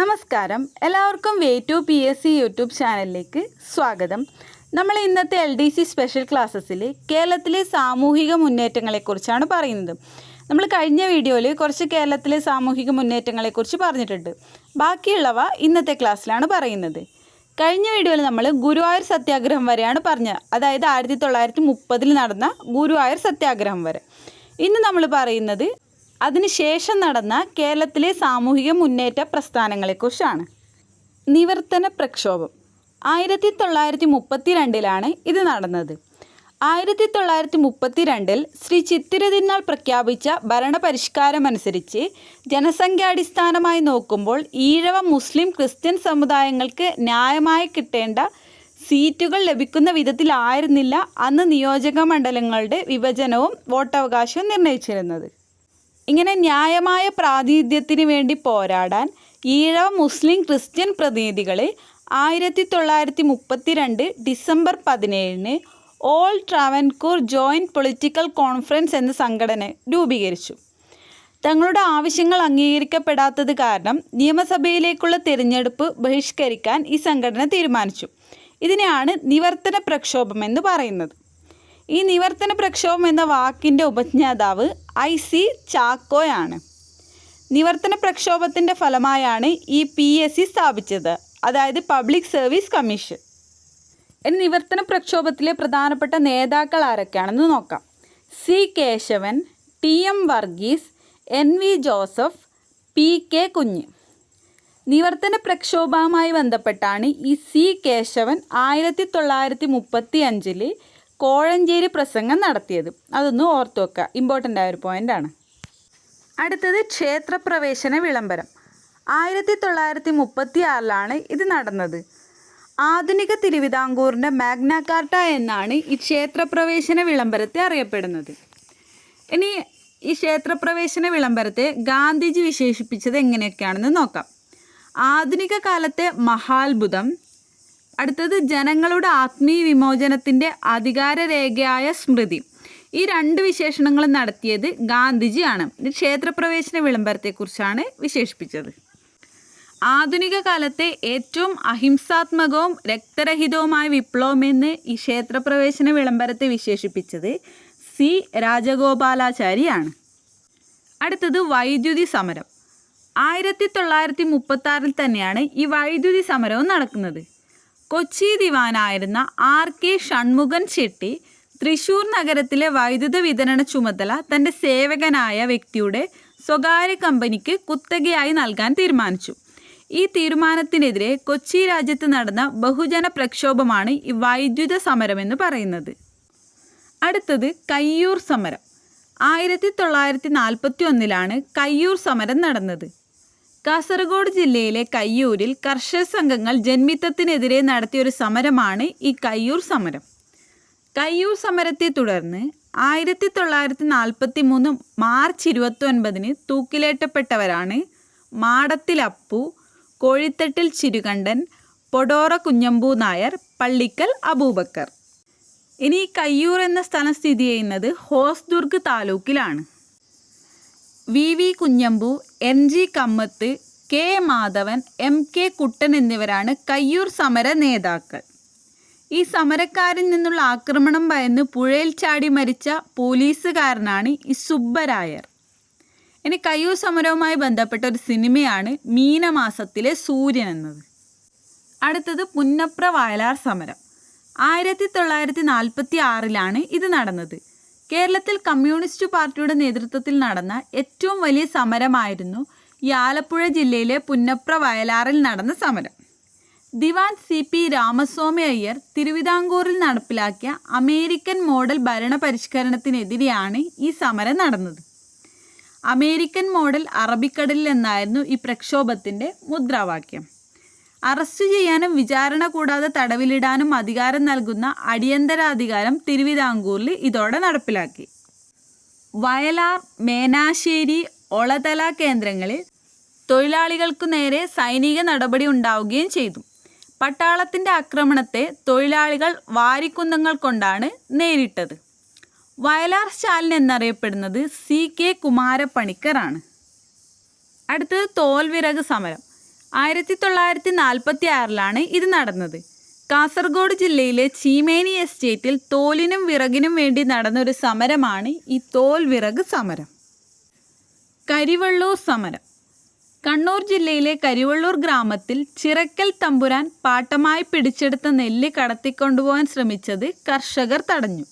നമസ്കാരം. എല്ലാവർക്കും way to P S C YouTube ചാനലിലേക്ക് സ്വാഗതം. നമ്മൾ ഇന്നത്തെ എൽ ഡി സി സ്പെഷ്യൽ ക്ലാസ്സസിൽ കേരളത്തിലെ സാമൂഹിക മുന്നേറ്റങ്ങളെക്കുറിച്ചാണ് പറയുന്നത്. നമ്മൾ കഴിഞ്ഞ വീഡിയോയിൽ കുറച്ച് കേരളത്തിലെ സാമൂഹിക മുന്നേറ്റങ്ങളെക്കുറിച്ച് പറഞ്ഞിട്ടുണ്ട്. ബാക്കിയുള്ളവ ഇന്നത്തെ ക്ലാസ്സിലാണ് പറയുന്നത്. കഴിഞ്ഞ വീഡിയോയിൽ നമ്മൾ ഗുരുവായൂർ സത്യാഗ്രഹം വരെയാണ് പറഞ്ഞത് അതായത് ആയിരത്തി തൊള്ളായിരത്തി മുപ്പതിൽ നടന്ന ഗുരുവായൂർ സത്യാഗ്രഹം വരെ. ഇന്ന് നമ്മൾ പറയുന്നത് അതിനുശേഷം നടന്ന കേരളത്തിലെ സാമൂഹിക മുന്നേറ്റ പ്രസ്ഥാനങ്ങളെക്കുറിച്ചാണ്. നിവർത്തന പ്രക്ഷോഭം. ആയിരത്തി തൊള്ളായിരത്തി മുപ്പത്തി രണ്ടിലാണ് ഇത് നടന്നത്. ആയിരത്തി തൊള്ളായിരത്തി മുപ്പത്തി രണ്ടിൽ ശ്രീ ചിത്തിരതിന്നാൾ പ്രഖ്യാപിച്ച ഭരണപരിഷ്കാരമനുസരിച്ച് ജനസംഖ്യാടിസ്ഥാനമായി നോക്കുമ്പോൾ ഈഴവ മുസ്ലിം ക്രിസ്ത്യൻ സമുദായങ്ങൾക്ക് ന്യായമായി കിട്ടേണ്ട സീറ്റുകൾ ലഭിക്കുന്ന വിധത്തിലായിരുന്നില്ല അന്ന് നിയോജക മണ്ഡലങ്ങളുടെ വിഭജനവും വോട്ടവകാശവും നിർണയിച്ചിരുന്നത്. ഇങ്ങനെ ന്യായമായ പ്രാതിനിധ്യത്തിന് വേണ്ടി പോരാടാൻ ഈഴവ മുസ്ലിം ക്രിസ്ത്യൻ പ്രതിനിധികളെ ആയിരത്തി തൊള്ളായിരത്തി മുപ്പത്തിരണ്ട് ഡിസംബർ പതിനേഴിന് all Travancore joint political conference എന്ന സംഘടന രൂപീകരിച്ചു. തങ്ങളുടെ ആവശ്യങ്ങൾ അംഗീകരിക്കപ്പെടാത്തത് കാരണം നിയമസഭയിലേക്കുള്ള തിരഞ്ഞെടുപ്പ് ബഹിഷ്കരിക്കാൻ ഈ സംഘടന തീരുമാനിച്ചു. ഇതിനെയാണ് നിവർത്തന പ്രക്ഷോഭം എന്ന് പറയുന്നത്. ഈ നിവർത്തന പ്രക്ഷോഭം എന്ന വാക്കിന്റെ ഉപജ്ഞാതാവ് ഐ സി ചാക്കോയാണ്. നിവർത്തന പ്രക്ഷോഭത്തിന്റെ ഫലമായാണ് ഈ പി എസ് സി സ്ഥാപിച്ചത് അതായത് പബ്ലിക് സർവീസ് കമ്മീഷൻ. ഇനി നിവർത്തന പ്രക്ഷോഭത്തിലെ പ്രധാനപ്പെട്ട നേതാക്കൾ ആരൊക്കെയാണെന്ന് നോക്കാം. C Kesavan T M Varghese N V Joseph P K Kunju. നിവർത്തന പ്രക്ഷോഭവുമായി ബന്ധപ്പെട്ടാണ് ഈ സി കേശവൻ ആയിരത്തി തൊള്ളായിരത്തി മുപ്പത്തി അഞ്ചിൽ കോഴഞ്ചേരി പ്രസംഗം നടത്തിയത്. അതൊന്ന് ഓർത്തു വെക്കുക ഇമ്പോർട്ടന്റ് ആയ ഒരു പോയിന്റാണ് അടുത്തത് ക്ഷേത്രപ്രവേശന വിളംബരം. ആയിരത്തി തൊള്ളായിരത്തി മുപ്പത്തി ആറിലാണ് ഇത് നടന്നത്. ആധുനിക തിരുവിതാംകൂറിന്റെ മാഗ്നാകാർട്ട എന്നാണ് ഈ ക്ഷേത്രപ്രവേശന വിളംബരത്തെ അറിയപ്പെടുന്നത്. ഇനി ഈ ക്ഷേത്രപ്രവേശന വിളംബരത്തെ ഗാന്ധിജി വിശേഷിപ്പിച്ചത് എങ്ങനെയൊക്കെയാണെന്ന് നോക്കാം. ആധുനിക കാലത്തെ മഹാത്ഭുതം അടുത്തത് ജനങ്ങളുടെ ആത്മീയ വിമോചനത്തിന്റെ അധികാരരേഖയായ സ്മൃതി. ഈ രണ്ട് വിശേഷണങ്ങളും നടത്തിയത് ഗാന്ധിജിയാണ്. ക്ഷേത്രപ്രവേശന വിളംബരത്തെക്കുറിച്ചാണ് വിശേഷിപ്പിച്ചത്. ആധുനിക കാലത്തെ ഏറ്റവും അഹിംസാത്മകവും രക്തരഹിതവുമായ വിപ്ലവം എന്ന് ഈ ക്ഷേത്രപ്രവേശന വിളംബരത്തെ വിശേഷിപ്പിച്ചത് സി. രാജഗോപാലാചാരിയാണ്. അടുത്തത് വൈദ്യുതി സമരം. ആയിരത്തി തൊള്ളായിരത്തി മുപ്പത്തി തന്നെയാണ് ഈ വൈദ്യുതി സമരവും നടക്കുന്നത്. കൊച്ചി ദിവാനായിരുന്ന ആർ കെ ഷൺമുഖൻ ചെട്ടി തൃശൂർ നഗരത്തിലെ വൈദ്യുത വിതരണ ചുമതല തന്റെ സേവകനായ വ്യക്തിയുടെ സ്വകാര്യ കമ്പനിക്ക് കുത്തകയായി നൽകാൻ തീരുമാനിച്ചു. ഈ തീരുമാനത്തിനെതിരെ കൊച്ചി രാജ്യത്ത് നടന്ന ബഹുജന പ്രക്ഷോഭമാണ് ഈ വൈദ്യുത സമരമെന്ന് പറയുന്നത്. അടുത്തത് കയ്യൂർ സമരം. ആയിരത്തി തൊള്ളായിരത്തി നാൽപ്പത്തി ഒന്നിലാണ് കയ്യൂർ സമരം നടന്നത്. കാസർഗോഡ് ജില്ലയിലെ കയ്യൂരിൽ കർഷക സംഘങ്ങൾ ജന്മിത്തത്തിനെതിരെ നടത്തിയൊരു സമരമാണ് ഈ കയ്യൂർ സമരം. കയ്യൂർ സമരത്തെ തുടർന്ന് ആയിരത്തി തൊള്ളായിരത്തി നാൽപ്പത്തി മൂന്ന് മാർച്ച് ഇരുപത്തി ഒൻപതിന് തൂക്കിലേറ്റപ്പെട്ടവരാണ് മാടത്തിൽ അപ്പു കോഴിത്തട്ടിൽ ചിരുകണ്ഠൻ പൊടോറ കുഞ്ഞമ്പു നായർ പള്ളിക്കൽ അബൂബക്കർ. ഇനി കയ്യൂർ എന്ന സ്ഥലം സ്ഥിതി ചെയ്യുന്നത് Hosdurg താലൂക്കിലാണ്. V V Kunhambu M G Kamath K Madhavan M K Kuttan എന്നിവരാണ് കയ്യൂർ സമര നേതാക്കൾ. ഈ സമരക്കാരിൽ നിന്നുള്ള ആക്രമണം ഭയന്ന് പുഴയിൽ ചാടി മരിച്ച പോലീസുകാരനാണ് ഈ സുബ്ബരായർ. ഇനി കയ്യൂർ സമരവുമായി ബന്ധപ്പെട്ട ഒരു സിനിമയാണ് മീനമാസത്തിലെ സൂര്യൻ എന്നത്. അടുത്തത് പുന്നപ്ര വയലാർ സമരം. ആയിരത്തി തൊള്ളായിരത്തി നാൽപ്പത്തി ആറിലാണ് ഇത് നടന്നത്. കേരളത്തിൽ കമ്മ്യൂണിസ്റ്റ് പാർട്ടിയുടെ നേതൃത്വത്തിൽ നടന്ന ഏറ്റവും വലിയ സമരമായിരുന്നു ഈ ആലപ്പുഴ ജില്ലയിലെ പുന്നപ്ര വയലാറിൽ നടന്ന സമരം. ദിവാൻ സി പി രാമസ്വാമി അയ്യർ തിരുവിതാംകൂറിൽ നടപ്പിലാക്കിയ അമേരിക്കൻ മോഡൽ ഭരണ പരിഷ്കരണത്തിനെതിരെയാണ് ഈ സമരം നടന്നത്. അമേരിക്കൻ മോഡൽ അറബിക്കടലിൽ എന്നായിരുന്നു ഈ പ്രക്ഷോഭത്തിന്റെ മുദ്രാവാക്യം. അറസ്റ്റ് ചെയ്യാനും വിചാരണ കൂടാതെ തടവിലിടാനും അധികാരം നൽകുന്ന അടിയന്തരാധികാരം തിരുവിതാംകൂറിൽ ഇതോടെ നടപ്പിലാക്കി. വയലാർ മേനാശ്ശേരി ഒളതല കേന്ദ്രങ്ങളിൽ തൊഴിലാളികൾക്കു നേരെ സൈനിക നടപടി ഉണ്ടാവുകയും ചെയ്തു. പട്ടാളത്തിന്റെ ആക്രമണത്തെ തൊഴിലാളികൾ വാരിക്കുന്തങ്ങൾ കൊണ്ടാണ് നേരിട്ടത്. വയലാർ സ്റ്റാലിൻ എന്നറിയപ്പെടുന്നത് സി കെ കുമാരപ്പണിക്കറാണ്. അടുത്തത് തോൽവിറക് സമരം. ആയിരത്തി തൊള്ളായിരത്തി നാൽപ്പത്തി ആറിലാണ് ഇത് നടന്നത്. കാസർഗോഡ് ജില്ലയിലെ ചീമേനി എസ്റ്റേറ്റിൽ തോലിനും വിറകിനും വേണ്ടി നടന്നൊരു സമരമാണ് ഈ തോൽ വിറക് സമരം. കരിവള്ളൂർ സമരം. കണ്ണൂർ ജില്ലയിലെ കരിവള്ളൂർ ഗ്രാമത്തിൽ ചിറക്കൽ തമ്പുരാൻ പാട്ടമായി പിടിച്ചെടുത്ത നെല്ല് കടത്തിക്കൊണ്ടുപോകാൻ ശ്രമിച്ചത് കർഷകർ തടഞ്ഞു.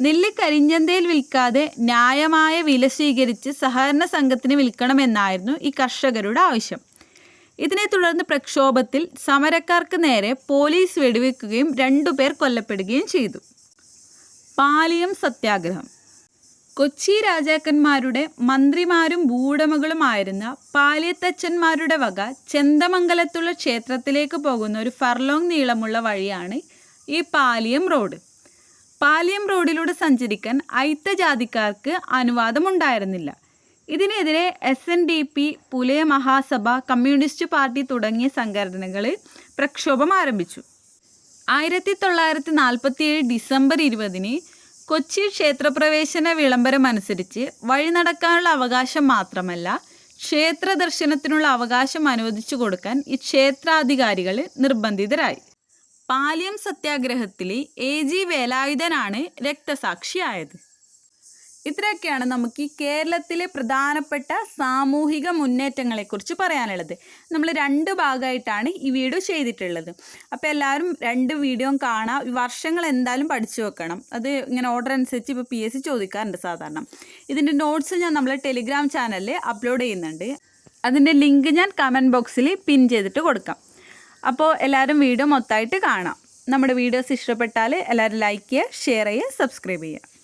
നെല്ല് കരിഞ്ചന്തയിൽ വിൽക്കാതെ ന്യായമായ വില സ്വീകരിച്ച് സഹകരണ സംഘത്തിന് വിൽക്കണമെന്നായിരുന്നു ഈ കർഷകരുടെ ആവശ്യം. ഇതിനെ തുടർന്ന് പ്രക്ഷോഭത്തിൽ സമരക്കാർക്ക് നേരെ പോലീസ് വെടിവെക്കുകയും രണ്ടുപേർ കൊല്ലപ്പെടുകയും ചെയ്തു. പാലിയം സത്യാഗ്രഹം. കൊച്ചി രാജാക്കന്മാരുടെ മന്ത്രിമാരും ഭൂവുടമകളുമായിരുന്ന പാലിയത്തച്ഛന്മാരുടെ വക ചെന്തമംഗലത്തുള്ള ക്ഷേത്രത്തിലേക്ക് പോകുന്ന ഒരു ഫർലോങ് നീളമുള്ള വഴിയാണ് ഈ പാലിയം റോഡ്. പാലിയം റോഡിലൂടെ സഞ്ചരിക്കാൻ അയിത്തജാതിക്കാർക്ക് അനുവാദമുണ്ടായിരുന്നില്ല. ഇതിനെതിരെ S N D P Pulaya Mahasabha communist party തുടങ്ങിയ സംഘടനകൾ പ്രക്ഷോഭം ആരംഭിച്ചു. ആയിരത്തി തൊള്ളായിരത്തി നാൽപ്പത്തിയേഴ് ഡിസംബർ ഇരുപതിന് കൊച്ചി ക്ഷേത്രപ്രവേശന വിളംബരം അനുസരിച്ച് വഴി നടക്കാനുള്ള അവകാശം മാത്രമല്ല ക്ഷേത്ര ദർശനത്തിനുള്ള അവകാശം അനുവദിച്ചു കൊടുക്കാൻ ഈ ക്ഷേത്രാധികാരികൾ നിർബന്ധിതരായി. പാലിയം സത്യാഗ്രഹത്തിൽ എ ജി വേലായുധനാണ് രക്തസാക്ഷിയായത്. ഇത്രയൊക്കെയാണ് നമുക്ക് ഈ കേരളത്തിലെ പ്രധാനപ്പെട്ട സാമൂഹിക മുന്നേറ്റങ്ങളെക്കുറിച്ച് പറയാനുള്ളത്. നമ്മൾ രണ്ട് ഭാഗമായിട്ടാണ് ഈ വീഡിയോ ചെയ്തിട്ടുള്ളത്. അപ്പോൾ എല്ലാവരും രണ്ട് വീഡിയോ കാണാം. വർഷങ്ങൾ എന്തായാലും പഠിച്ചു വെക്കണം. അത് ഇങ്ങനെ ഓർഡർ അനുസരിച്ച് ഇപ്പോൾ പി എസ് സി ചോദിക്കാറുണ്ട് സാധാരണ. ഇതിന്റെ നോട്ട്സ് ഞാൻ നമ്മളെ ടെലിഗ്രാം ചാനലിൽ അപ്ലോഡ് ചെയ്യുന്നുണ്ട്. അതിന്റെ ലിങ്ക് ഞാൻ കമന്റ് ബോക്സിൽ പിൻ ചെയ്തിട്ട് കൊടുക്കാം. അപ്പോൾ എല്ലാവരും വീഡിയോ മൊത്തമായിട്ട് കാണാം. നമ്മുടെ വീഡിയോസ് ഇഷ്ടപ്പെട്ടാൽ എല്ലാവരും ലൈക്ക് ചെയ്യുക ഷെയർ ചെയ്യുക സബ്സ്ക്രൈബ് ചെയ്യുക.